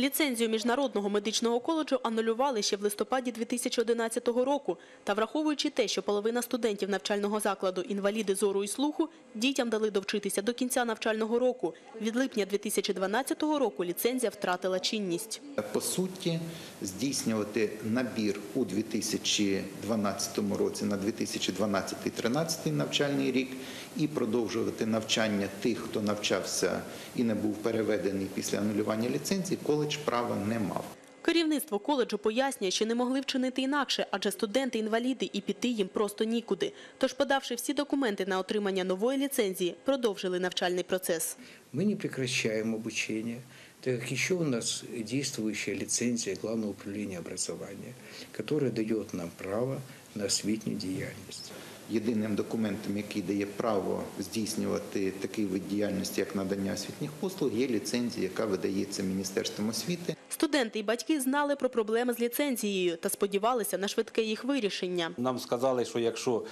Ліцензію Міжнародного медичного коледжу анулювали ще в листопаді 2011 року. Та враховуючи те, що половина студентів навчального закладу інваліди зору і слуху, дітям дали довчитися до кінця навчального року. Від липня 2012 року ліцензія втратила чинність. По суті, здійснювати набір у 2012 році на 2012-2013 навчальний рік і продовжувати навчання тих, хто навчався і не був переведений після анулювання ліцензії, коледж права не мав. Керівництво коледжу пояснює, що не могли вчинити інакше, адже студенти-інваліди і піти їм просто нікуди. Тож, подавши всі документи на отримання нової ліцензії, продовжили навчальний процес. Мы не прекращаем обучение, так как еще у нас действующая лицензия Главного управления образования, которая дает нам право на освітню діяльність. Єдиним документом, який дає право здійснювати такий вид діяльності, як надання освітніх послуг, є ліцензія, яка видається Міністерством освіти. Студенти і батьки знали про проблеми з ліцензією та сподівалися на швидке їх вирішення. Нам сказали, що якщо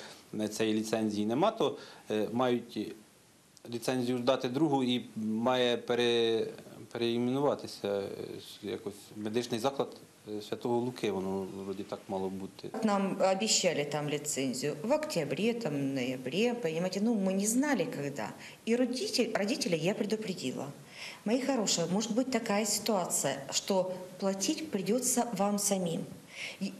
цієї ліцензії нема, то е, мають ліцензію здати другу і має пере, переіменуватися е, якось медичний заклад е, Святого Луки, воно вроді так мало бути. Нам обещали там лицензию в октябре, там, ноябре, понимаете, ну мы не знали когда. И родитель, родителей я предупредила. Мои хорошие, может быть такая ситуация, что платить придется вам самим.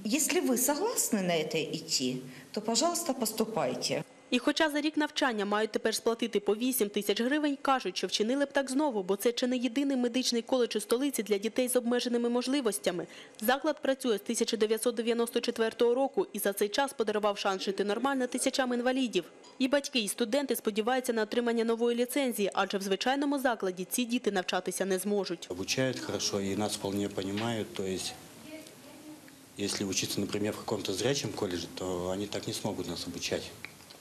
Если вы согласны на это идти, то, пожалуйста, поступайте. І хоча за рік навчання мають тепер сплатити по 8 тисяч гривень, кажуть, що вчинили б так знову, бо це чи не єдиний медичний коледж у столиці для дітей з обмеженими можливостями. Заклад працює з 1994 року і за цей час подарував шанс жити нормально тисячам інвалідів. І батьки, і студенти сподіваються на отримання нової ліцензії, адже в звичайному закладі ці діти навчатися не зможуть. Обучают хорошо и нас вполне понимают. То есть, если учиться, например, в каком-то колледже, то они так не смогут нас обучать.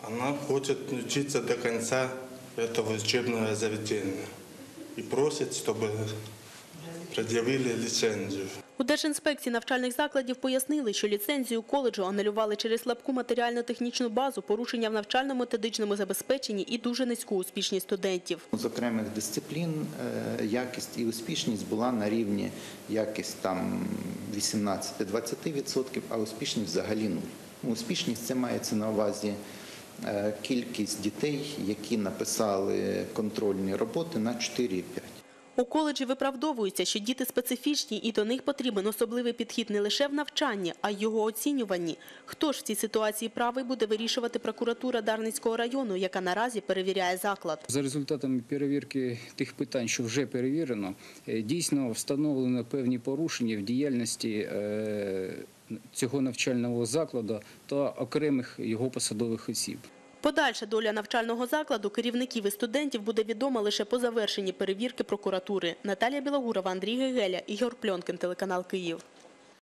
Она хочет учиться до конца этого учебного заведения и просит, чтобы предъявили лицензию. У Держінспекції навчальних закладів пояснили, що ліцензію коледжу анулювали через слабку матеріально-технічну базу, порушення в навчально-методичному забезпеченні і дуже низьку успішність студентів. З окремих дисциплін е, якість і успішність була на рівні якість там 18-20%, а успішність взагалі нуль. Ну, Успішність це мається на увазі е, кількість дітей, які написали контрольні роботи на 4,5. У коледжі виправдовуються, що діти специфічні і до них потрібен особливий підхід не лише в навчанні, а й його оцінюванні. Хто ж в цій ситуації правий буде вирішувати прокуратура Дарницького району, яка наразі перевіряє заклад. За результатами перевірки тих питань, що вже перевірено, е, дійсно встановлено певні порушення в діяльності е, цього навчального закладу та окремих його посадових осіб. Подальша доля навчального закладу керівників і студентів буде відома лише по завершенні перевірки прокуратури. Наталія Білогурова, Андрій Гегеля, Ігор Пльонкин, телеканал Київ.